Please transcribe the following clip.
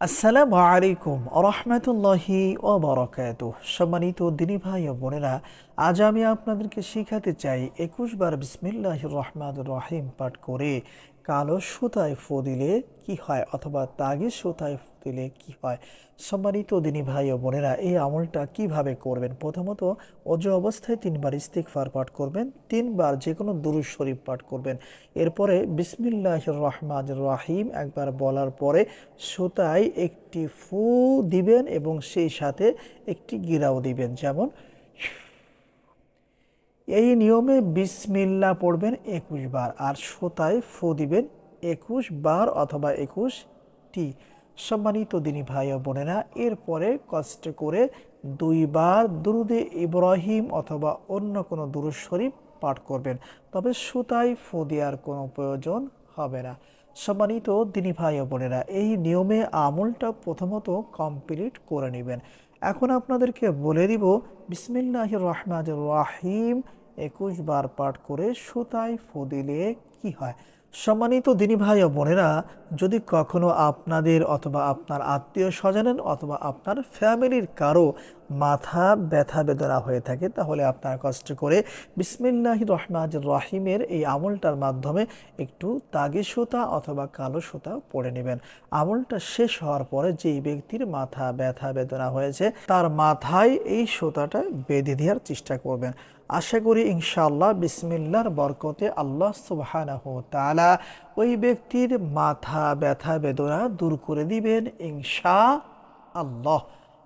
আসসালামু আলাইকুম রহমতুল্লাহি ও বরকাত সম্মানিত দিনী ভাই ও বোনেরা, আজ আমি আপনাদেরকে শিখাতে চাই একুশ বার বিসমিল্লাহ রহমান রহিম পাঠ করে কালো সুতায় ফদিলে দিলে কি হয় অথবা তাগি সুতায় দিলে কি হয়? সম্মানিত দিনী ভাই ও বোনেরা, এই আমলটা কীভাবে করবেন? প্রথমত, অজু অবস্থায় তিনবার ইস্তিকফার পাঠ করবেন, তিনবার যে কোনো দুরুজ শরীফ পাঠ করবেন। এরপরে বিসমিল্লাহ রহমান রাহিম একবার বলার পরে সুতায় একটি ফু দিবেন এবং সেই সাথে একটি গিরাও দিবেন। যেমন, এই নিয়মে বিসমিল্লা পড়বেন একুশ বার, আর সুতায় ফু দিবেন একুশ বার অথবা একুশটি সম্মানিত দিনী ভাই ও বোনেরা, এরপরে কষ্ট করে দুইবার দুরুদে ইব্রাহিম অথবা অন্য কোনো দুরুদ শরীফ পাঠ করবেন। তবে সুতায় ফু দেওয়ার কোনো প্রয়োজন হবে না। সম্মানিত দিনী ভাই বোনেরা, এই নিয়মে আমলটা প্রথমত কমপ্লিট করে নেবেন। এখন আপনাদেরকে বলে দিব বিসমিল্লাহ রহমান রাহিম, একুশ বার পাঠ করে সুতায় ফু দিলে কি হয়? সম্মানিত দিনী ভাই ও বোনেরা, যদি কখনো আপনাদের অথবা আপনার আত্মীয় স্বজনের অথবা আপনার ফ্যামিলির কারও মাথা ব্যথা বেদনা হয়ে থাকে, তাহলে আপনার কষ্ট করে বিসমিল্লাহ রহমান রাহিমের এই আমলটার মাধ্যমে একটু তাগে সুতা অথবা কালো সুতা পরে নেবেন। আমলটা শেষ হওয়ার পরে যেই ব্যক্তির মাথা ব্যথা বেদনা হয়েছে, তার মাথায় এই সুতাটা বেঁধে দেওয়ার চেষ্টা করবেন। আশা করি ইনশাআল্লাহ বিসমিল্লার বরকতে আল্লাহ সুবহানাহ তাআলা ওই ব্যক্তির মাথা ব্যথা বেদনা দূর করে দিবেন ইনশা আল্লাহ